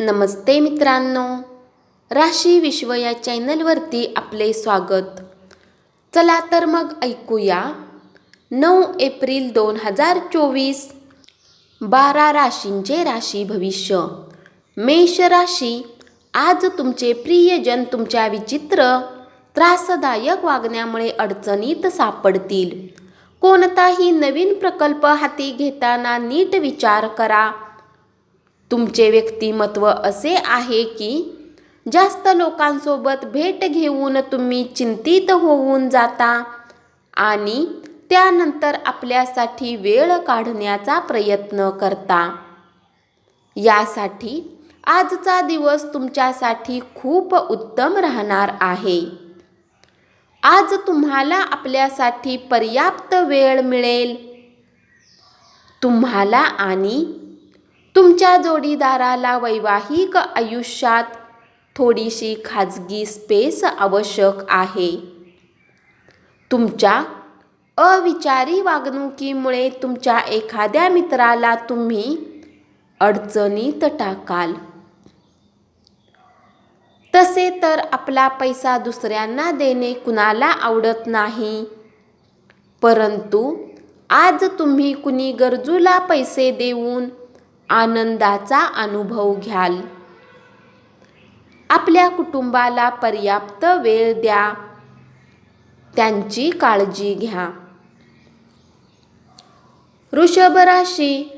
नमस्ते मित्रांनो. राशी विश्व या चॅनलवरती आपले स्वागत. चला तर मग ऐकूया. नऊ एप्रिल दोन हजार चोवीस. बारा राशींचे राशी भविष्य. मेष राशी. आज तुमचे प्रियजन तुमच्या विचित्र त्रासदायक वागण्यामुळे अडचणीत सापडतील. कोणताही नवीन प्रकल्प हाती घेताना नीट विचार करा. तुमचे व्यक्तिमत्व असे आहे की जास्त लोकांसोबत भेट घेऊन तुम्ही चिंतित होऊन जाता आणि त्यानंतर आपल्यासाठी वेळ काढण्याचा प्रयत्न करता. यासाठी आजचा दिवस तुमच्यासाठी खूप उत्तम राहणार आहे. आज तुम्हाला आपल्यासाठी पर्याप्त वेळ मिळेल. तुम्हाला आणि तुमच्या जोडीदाराला वैवाहिक आयुष्यात थोडीशी खाजगी स्पेस आवश्यक आहे. तुमच्या अविचारी वागणुकीमुळे तुमच्या एखाद्या मित्राला तुम्ही अडचणीत टाकाल. तसे तर आपला पैसा दुसऱ्यांना देणे कुणाला आवडत नाही. परंतु आज तुम्ही कुणी गरजूला पैसे देऊन आनंदाचा अनुभव घ्याल. आपल्या कुटुंबाला पर्याप्त वेळ द्या. त्यांची काळजी घ्या. वृषभ राशी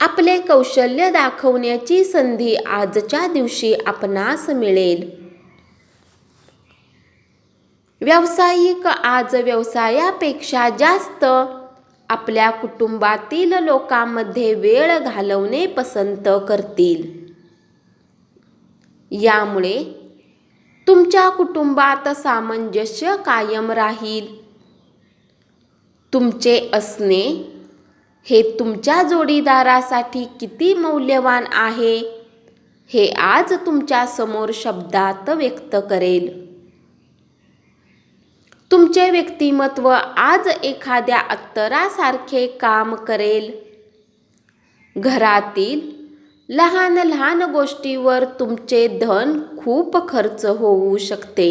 आपले कौशल्य दाखवण्याची संधी आजच्या दिवशी आपणास मिळेल. व्यावसायिक आज व्यवसायापेक्षा जास्त आपल्या कुटुंबातील लोकांमध्ये वेळ घालवणे पसंत करतील. यामुळे तुमच्या कुटुंबात सामंजस्य कायम राहील. तुमचे असणे हे तुमच्या जोडीदारासाठी किती मौल्यवान आहे हे आज तुमच्यासमोर शब्दात व्यक्त करेल. तुमचे व्यक्तिमत्व आज एखाद्या अत्तरासारखे काम करेल. घरातील लहान लहान गोष्टीवर तुमचे धन खूप खर्च होऊ शकते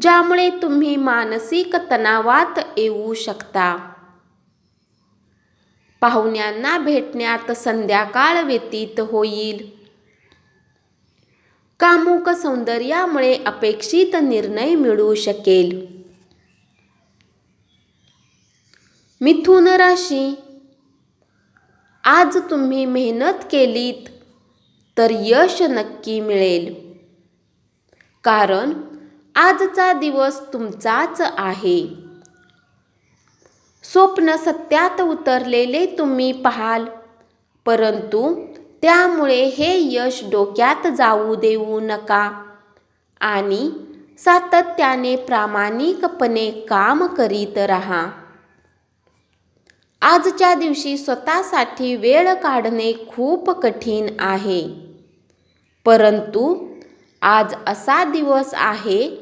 ज्यामुळे तुम्ही मानसिक तणावात येऊ शकता. पाहुण्यांना भेटण्यात संध्याकाळ व्यतीत होईल. कामुक सौंदर्यामुळे अपेक्षित निर्णय मिळू शकेल. मिथुन राशी. आज तुम्ही मेहनत केलीत तर यश नक्की मिळेल. कारण आजचा दिवस तुमचाच आहे. स्वप्न सत्यात उतरलेले तुम्ही पाहाल परंतु त्यामुळे हे यश डोक्यात जाऊ देऊ नका. आणि सातत्याने प्रामाणिकपणे काम करीत राहा. आजच्या दिवशी स्वतःसाठी वेळ काढणे खूप कठीण आहे. परंतु आज असा दिवस आहे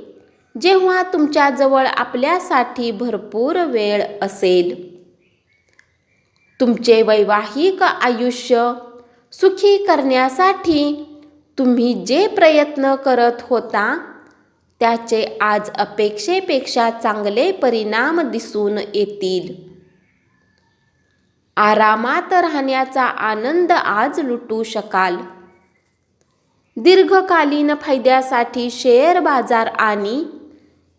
जेव्हा तुमच्याजवळ आपल्यासाठी भरपूर वेळ असेल. तुमचे वैवाहिक आयुष्य सुखी करण्यासाठी तुम्ही जे प्रयत्न करत होता त्याचे आज अपेक्षेपेक्षा चांगले परिणाम दिसून येतील. आरामात राहण्याचा आनंद आज लुटू शकाल. दीर्घकालीन फायद्यासाठी शेअर बाजार आणि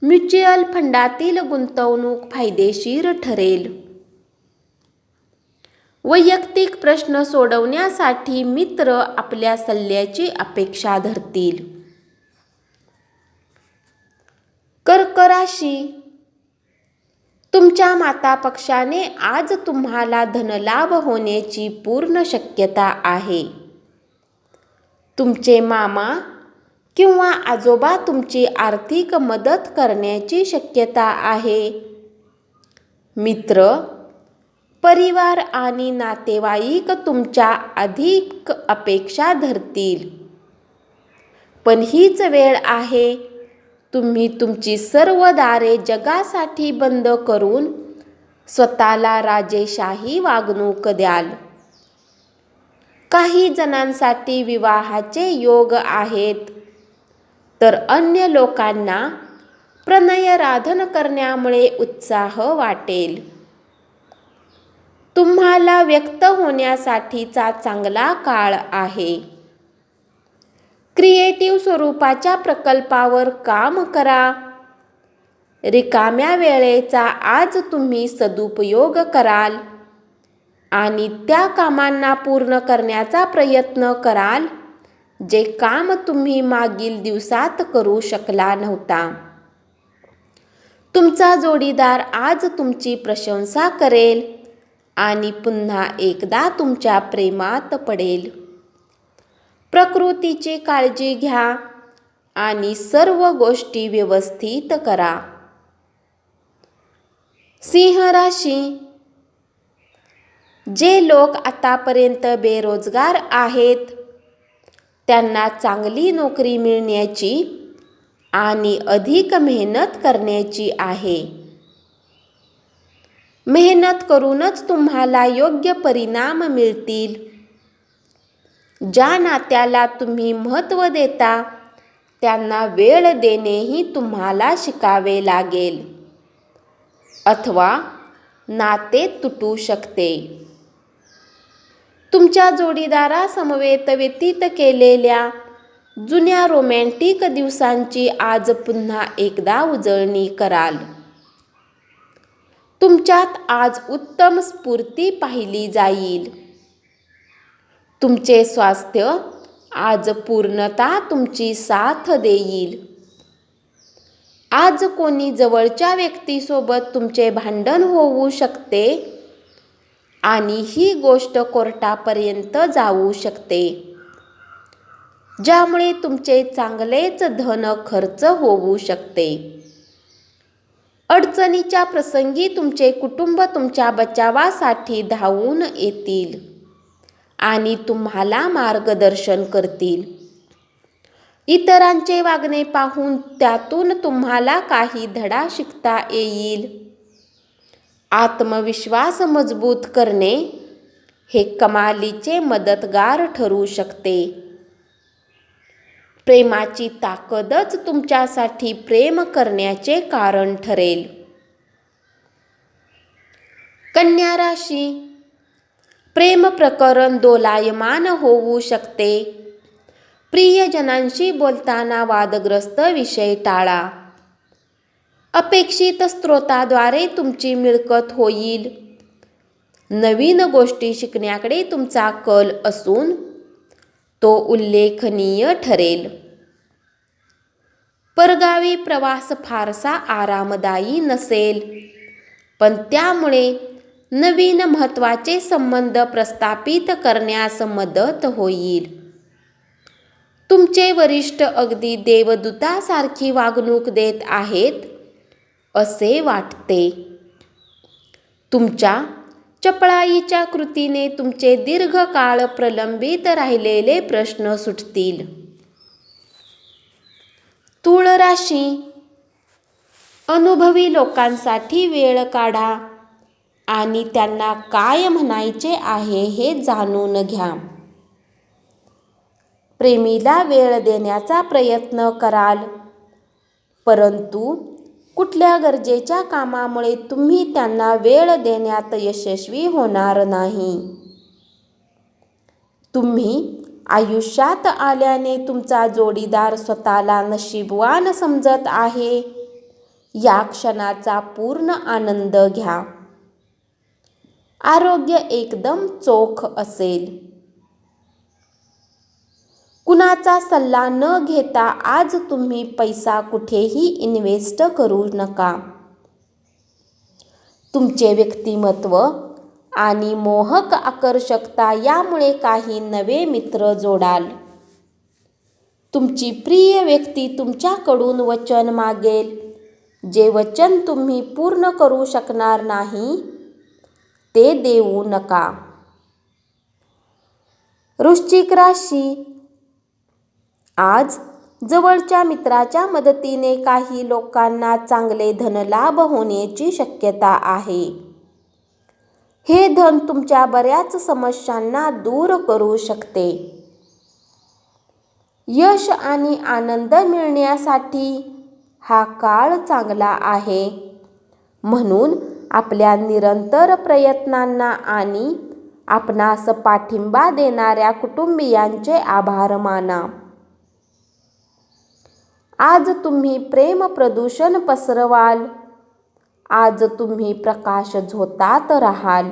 म्युच्युअल फंडातील गुंतवणूक फायदेशीर ठरेल. वैयक्तिक प्रश्न सोडवण्यासाठी मित्र आपल्या सल्ल्याची अपेक्षा धरतील. कर्क राशी तुमच्या माता पक्षाने आज तुम्हाला धनलाभ होण्याची पूर्ण शक्यता आहे. तुमचे मामा किंवा आजोबा तुमची आर्थिक मदत करण्याची शक्यता आहे. मित्र परिवार आणि नातेवाईक तुमच्या अधिक अपेक्षा धरतील. पण हीच वेळ आहे. तुम्ही तुमची सर्व दारे जगासाठी बंद करून स्वतःला राजेशाही वागणूक द्याल. काही जणांसाठी विवाहाचे योग आहेत. तर अन्य लोकांना प्रणयराधन करण्यामुळे उत्साह वाटेल. तुम्हाला व्यक्त होण्यासाठीचा चांगला काळ आहे. क्रिएटिव्ह स्वरूपाच्या प्रकल्पावर काम करा. रिकाम्या वेळेचा आज तुम्ही सदुपयोग कराल आणि त्या कामांना पूर्ण करण्याचा प्रयत्न कराल जे काम तुम्ही मागील दिवसात करू शकला नव्हता. तुमचा जोडीदार आज तुमची प्रशंसा करेल. आणि पुन्हा एकदा तुमच्या प्रेमात पडेल. प्रकृतीची काळजी घ्या आणि सर्व गोष्टी व्यवस्थित करा. सिंह राशी. जे लोक आतापर्यंत बेरोजगार आहेत त्यांना चांगली नोकरी मिळण्याची आणि अधिक मेहनत करण्याची आहे. मेहनत करूनच तुम्हाला योग्य परिणाम मिळतील. ज्या नात्याला तुम्ही महत्त्व देता त्यांना वेळ देणेही तुम्हाला शिकावे लागेल. अथवा नाते तुटू शकते. तुमच्या जोडीदारासमवेत व्यतीत केलेल्या जुन्या रोमॅन्टिक दिवसांची आज पुन्हा एकदा उजळणी कराल. तुमच्यात आज उत्तम स्फूर्ती पाहिली जाईल. तुमचे स्वास्थ्य आज पूर्णता तुमची साथ देईल. आज कोणी जवळच्या व्यक्तीसोबत तुमचे भांडण होऊ शकते आणि ही गोष्ट कोर्टापर्यंत जाऊ शकते. ज्यामुळे तुमचे चांगलेच धन खर्च होऊ शकते. अडचणीच्या प्रसंगी तुमचे कुटुंब तुमच्या बचावासाठी धावून येतील आणि तुम्हाला मार्गदर्शन करतील. इतरांचे वागणे पाहून त्यातून तुम्हाला काही धडा शिकता येईल. आत्मविश्वास मजबूत करणे हे कमालीचे मदतगार ठरू शकते. प्रेमाची ताकदच तुमच्यासाठी प्रेम करण्याचे कारण ठरेल. कन्या राशी. प्रेम प्रकरण दोलायमान होऊ शकते. प्रियजनांशी बोलताना वादग्रस्त विषय टाळा. अपेक्षित स्रोताद्वारे तुमची मिळकत होईल. नवीन गोष्टी शिकण्याकडे तुमचा कल असून तो उल्लेखनीय ठरेल. परगावी प्रवास फारसा आरामदायी नसेल. पण त्यामुळे नवीन महत्त्वाचे संबंध प्रस्थापित करण्यास मदत होईल. तुमचे वरिष्ठ अगदी देवदूतासारखी वागणूक देत आहेत असे वाटते. तुमच्या चपळाईच्या कृतीने तुमचे दीर्घकाळ प्रलंबित राहिलेले प्रश्न सुटतील. तूळ राशी. अनुभवी लोकांसाठी वेळ काढा आणि त्यांना काय म्हणायचे आहे हे जाणून घ्या. प्रेमीला वेळ देण्याचा प्रयत्न कराल. परंतु कुठल्या गरजेच्या कामामुळे तुम्ही त्यांना वेळ देण्यात यशस्वी होणार नाही? तुम्ही आयुष्यात आल्याने तुमचा जोडीदार स्वतःला नशीबवान समजत आहे. या क्षणाचा पूर्ण आनंद घ्या. आरोग्य एकदम चोख असेल. कुणाचा सल्ला न घेता आज तुम्ही पैसा कुठेही इन्व्हेस्ट करू नका. तुमचे व्यक्तिमत्व आणि मोहक आकर्षकता यामुळे काही नवे मित्र जोडाल. तुमची प्रिय व्यक्ती तुमच्याकडून वचन मागेल. जे वचन तुम्ही पूर्ण करू शकणार नाही ते देऊ नका. वृश्चिक राशी आज जवळच्या मित्राच्या मदतीने काही लोकांना चांगले धनलाभ होण्याची शक्यता आहे. हे धन तुमच्या बऱ्याच समस्यांना दूर करू शकते. यश आणि आनंद मिळण्यासाठी हा काळ चांगला आहे. म्हणून आपल्या निरंतर प्रयत्नांना आणि आपणास पाठिंबा देणाऱ्या कुटुंबियांचे आभार माना. आज तुम्ही प्रेम प्रदूषण पसरवाल. आज तुम्ही प्रकाश झोतात राहाल.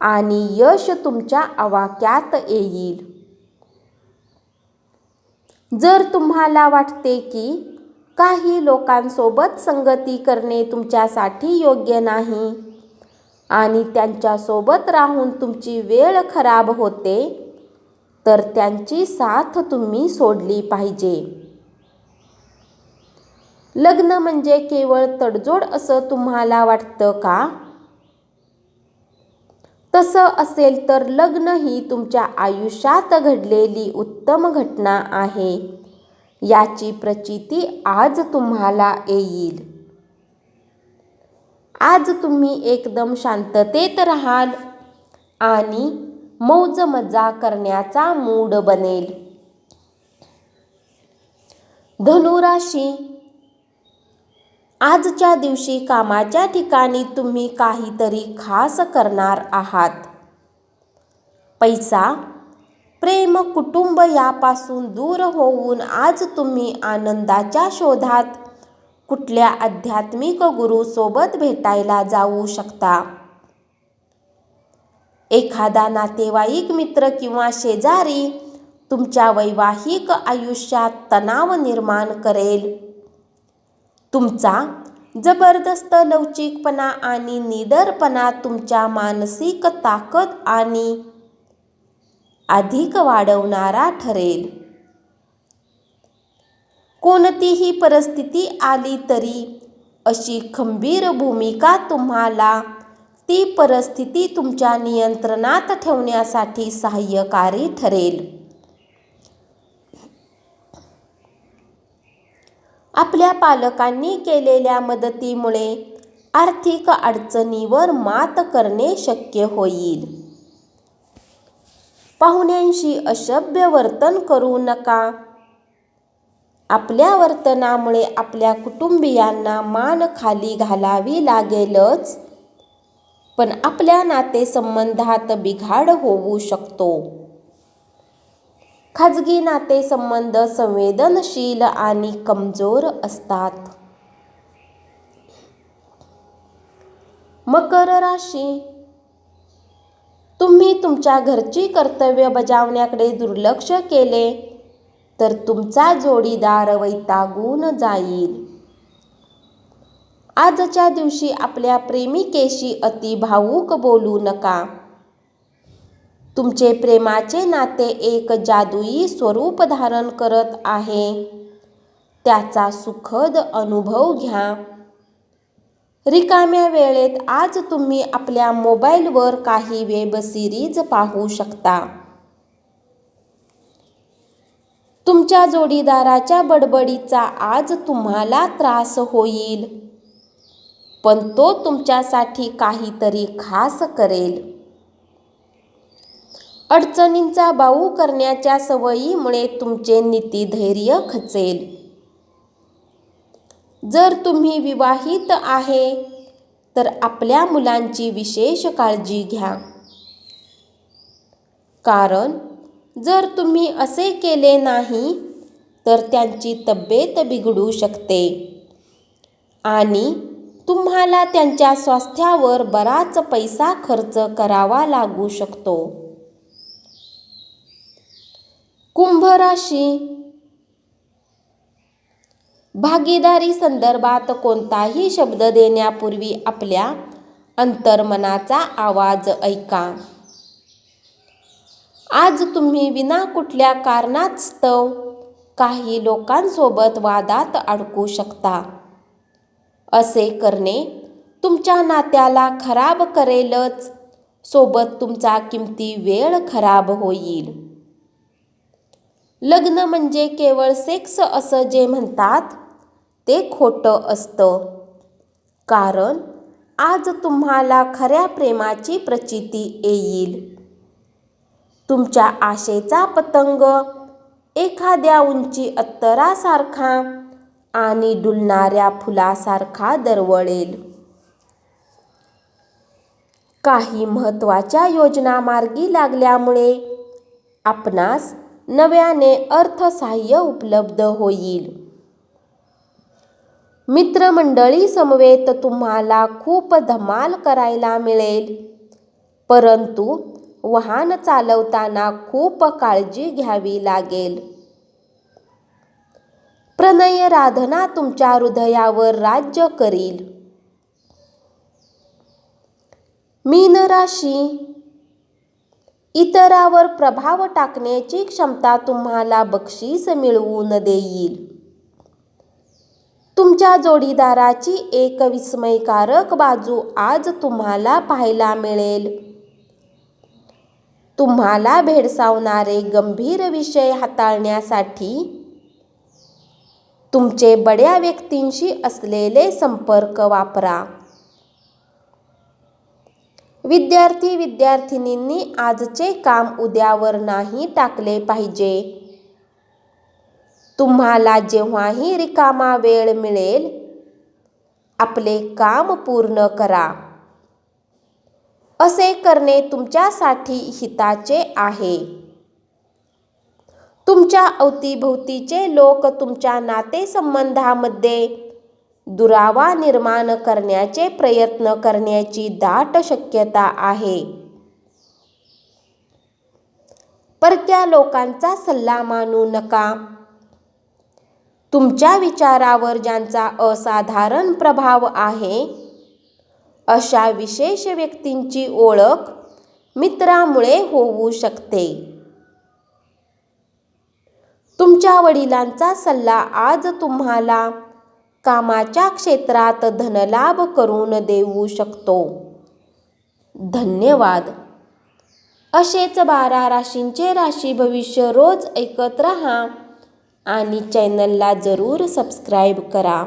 आणि यश तुमच्या आवाक्यात येईल. जर तुम्हाला वाटते की काही लोकांसोबत संगती करणे तुमच्यासाठी योग्य नाही आणि त्यांच्यासोबत राहून तुमची वेळ खराब होते तर त्यांची साथ तुम्ही सोडली पाहिजे. लग्न म्हणजे केवळ तडजोड असं तुम्हाला वाटतं का? तसं असेल तर लग्न ही तुमच्या आयुष्यात घडलेली उत्तम घटना आहे. याची प्रचिती आज तुम्हाला येईल. आज तुम्ही एकदम शांततेत राहाल आणि मौज मजा करण्याचा मूड बनेल. धनुराशी आजच्या दिवशी कामाच्या ठिकाणी तुम्ही काहीतरी खास करणार आहात. पैसा प्रेम कुटुंब यापासून दूर होऊन आज तुम्ही आनंदाच्या शोधात कुठल्या आध्यात्मिक गुरुसोबत भेटायला जाऊ शकता? एखादा नातेवाईक मित्र किंवा शेजारी तुमच्या वैवाहिक आयुष्यात तणाव निर्माण करेल. तुमचा जबरदस्त लवचिकपणा आणि निडरपणा तुमच्या मानसिक ताकद आणि अधिक वाढवणारा ठरेल. कोणतीही परिस्थिती आली तरी अशी खंबीर भूमिका तुम्हाला ती परिस्थिती तुमच्या नियंत्रणात ठेवण्यासाठी सहाय्यकारी ठरेल. आपल्या पालकांनी केलेल्या मदतीमुळे आर्थिक अडचणीवर मात करणे शक्य होईल. पाहुण्यांशी अशभ्य वर्तन करू नका. आपल्या वर्तनामुळे आपल्या कुटुंबियांना मान खाली घालावी लागेलच. पण आपल्या नातेसंबंधात बिघाड होऊ शकतो. खाजगी नातेसंबंध संवेदनशील आणि कमजोर असतात. मकर राशी. तुम्ही तुमच्या घरची कर्तव्य बजावण्याकडे दुर्लक्ष केले तर तुमचा जोडीदार वैतागून जाईल. आजच्या दिवशी आपल्या प्रेमिकेशी अति भावूक बोलू नका. तुमचे प्रेमाचे नाते एक जादुई स्वरूप धारण करत आहे. त्याचा सुखद अनुभव घ्या. रिकाम्या वेळेत आज तुम्ही आपल्या मोबाईलवर काही वेब सिरीज पाहू शकता. तुमच्या जोडीदाराच्या बडबडीचा आज तुम्हाला त्रास होईल. पण तो तुमच्यासाठी काहीतरी खास करेल. अडचणींचा बाऊ करण्याच्या सवयीमुळे तुमचे नीतीधैर्य खचेल. जर तुम्ही विवाहित आहे तर आपल्या मुलांची विशेष काळजी घ्या. कारण जर तुम्ही असे केले नाही तर त्यांची तब्येत बिघडू शकते. आणि तुम्हाला त्यांच्या स्वास्थ्यावर बराच पैसा खर्च करावा लागू शकतो. कुंभ राशी भागीदारी संदर्भात कोणताही शब्द देण्यापूर्वी आपल्या अंतर्मनाचा आवाज ऐका. आज तुम्ही विना कुठल्या कारणास्तव काही लोकांसोबत वादात अडकू शकता. असे करणे तुमच्या नात्याला खराब करेलच. सोबत तुमचा किमती वेळ खराब होईल. लग्न म्हणजे केवळ सेक्स असं जे म्हणतात ते खोटं असतं. कारण आज तुम्हाला खऱ्या प्रेमाची प्रचिती येईल. तुमच्या आशेचा पतंग एखाद्या उंची अत्तरासारखा आणि डुलणाऱ्या फुलासारखा दरवळेल. काही महत्त्वाच्या योजना मार्गी लागल्यामुळे आपणास नव्याने अर्थसहाय्य उपलब्ध होईल. मित्रमंडळी समवेत तुम्हाला खूप धमाल करायला मिळेल. परंतु वाहन चालवताना खूप काळजी घ्यावी लागेल. प्रणय राधना तुमच्या हृदयावर राज्य करील. मीन राशी इतरावर प्रभाव टाकण्याची क्षमता तुम्हाला बक्षीस मिळवून देईल. तुमच्या जोडीदाराची एक विस्मयकारक बाजू आज तुम्हाला पाहायला मिळेल. तुम्हाला भेडसावणारे गंभीर विषय हाताळण्यासाठी तुमचे बड्या व्यक्तींशी असलेले संपर्क वापरा. विद्यार्थी विद्यार्थिनींनी आजचे काम उद्यावर नाही टाकले पाहिजे. तुम्हाला जेव्हाही रिकामा वेळ मिळेल आपले काम पूर्ण करा. असे करणे तुमच्यासाठी हिताचे आहे. तुमच्या अवतीभोवतीचे लोक तुमच्या नातेसंबंधामध्ये दुरावा निर्माण करण्याचे प्रयत्न करण्याची दाट शक्यता आहे. परक्या लोकांचा सल्ला मानू नका. तुमच्या विचारावर ज्यांचा असाधारण प्रभाव आहे अशा विशेष व्यक्तींची ओळख मित्रामुळे होऊ शकते. तुमच्या वडिलांचा सल्ला आज तुम्हाला कामाच्या क्षेत्रात धनलाभ करून देऊ शकतो. धन्यवाद. असेच बारा राशींचे राशी भविष्य रोज ऐकत रहा आणि चॅनलला जरूर सबस्क्राईब करा.